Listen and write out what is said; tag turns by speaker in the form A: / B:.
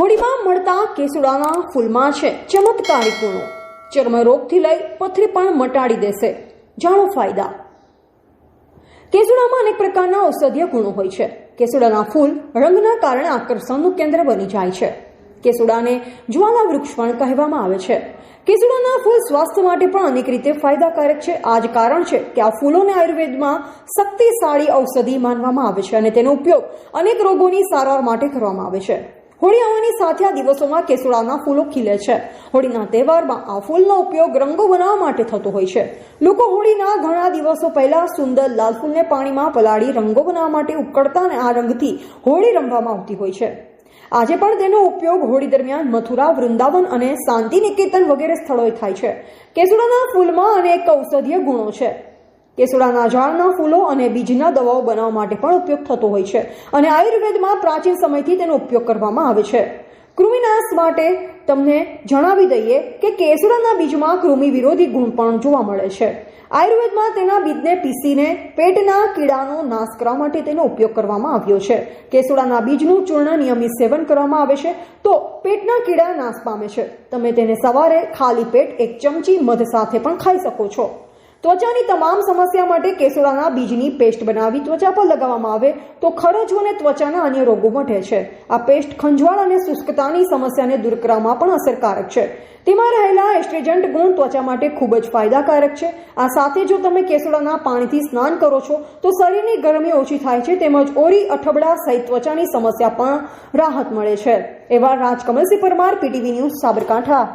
A: હોળીમાં મળતા કેસુડાના ફૂલમાં છે ચમત્કારી ગુણો ચર્મરોગથી લઈ પથરી પણ મટાડી દેશે. જાણો ફાયદા. કેસુડામાં અનેક પ્રકારના ઔષધીય ગુણો હોય છે. કેસુડાના ફૂલ રંગના કારણે આકર્ષણનું કેન્દ્ર બની જાય છે. કેસુડાને જ્વાલા વૃક્ષ પણ કહેવામાં આવે છે. કેસુડાના ફૂલ સ્વાસ્થ્ય માટે પણ અનેક રીતે ફાયદાકારક છે. આ જ કારણ છે કે આ ફૂલોને આયુર્વેદમાં શક્તિશાળી ઔષધિ માનવામાં આવે છે અને તેનો ઉપયોગ અનેક રોગોની સારવાર માટે કરવામાં આવે છે. હોળી આવવાની સાથે આ દિવસોમાં કેસુડાના ફૂલો ખીલે છે. હોળીના તહેવારમાં આ ફૂલનો ઉપયોગ રંગો બનાવવા માટે થતો હોય છે. લોકો હોળીના ઘણા દિવસો પહેલા સુંદર લાલ ફૂલને પાણીમાં પલાળી રંગો બનાવવા માટે ઉકળતા અને આ રંગથી હોળી રમવામાં આવતી હોય છે. આજે પણ તેનો ઉપયોગ હોળી દરમિયાન મથુરા, વૃંદાવન અને શાંતિ નિકેતન વગેરે સ્થળોએ થાય છે. કેસુડાના ફૂલમાં અનેક ઔષધીય ગુણો છે. કેસુડાના ઝાડના ફૂલો અને બીજના દવાઓ બનાવવા માટે પણ ઉપયોગ થતો હોય છે અને આયુર્વેદમાં પ્રાચીન સમયથી તેનો ઉપયોગ કરવામાં આવે છે. કૃમિનાશ માટે તમને જણાવી દઈએ કે કેસુડાના બીજમાં કૃમિ વિરોધી ગુણ પણ જોવા મળે છે. આયુર્વેદમાં તેના બીજને પીસીને પેટના કીડાનો નાશ કરવા માટે તેનો ઉપયોગ કરવામાં આવ્યો છે. કેસુડાના બીજનું ચૂર્ણ નિયમિત સેવન કરવામાં આવે છે તો પેટના કીડા નાશ પામે છે. તમે તેને સવારે ખાલી પેટ એક ચમચી મધ સાથે પણ ખાઈ શકો છો. ત્વચાની તમામ સમસ્યા માટે કેસુડાના બીજની પેસ્ટ બનાવી ત્વચા પર લગાવવામાં આવે તો ખરજો અને ત્વચાના અન્ય રોગો મટે છે. આ પેસ્ટ ખંજવાળ અને શુષ્કતાની સમસ્યાને દૂર કરવામાં પણ અસરકારક છે. તેમાં રહેલા એસ્ટ્રેજન્ટ ગુણ ત્વચા માટે ખૂબ જ ફાયદાકારક છે. આ સાથે જો તમે કેસુડાના પાણીથી સ્નાન કરો છો, તો શરીરની ગરમી ઓછી થાય છે તેમજ ઓરી અઠબડા સહિત ત્વચાની સમસ્યા પણ રાહત મળે છે. એવા રાજકમલસિંહ પરમાર પીટીવી ન્યૂઝ સાબરકાંઠા.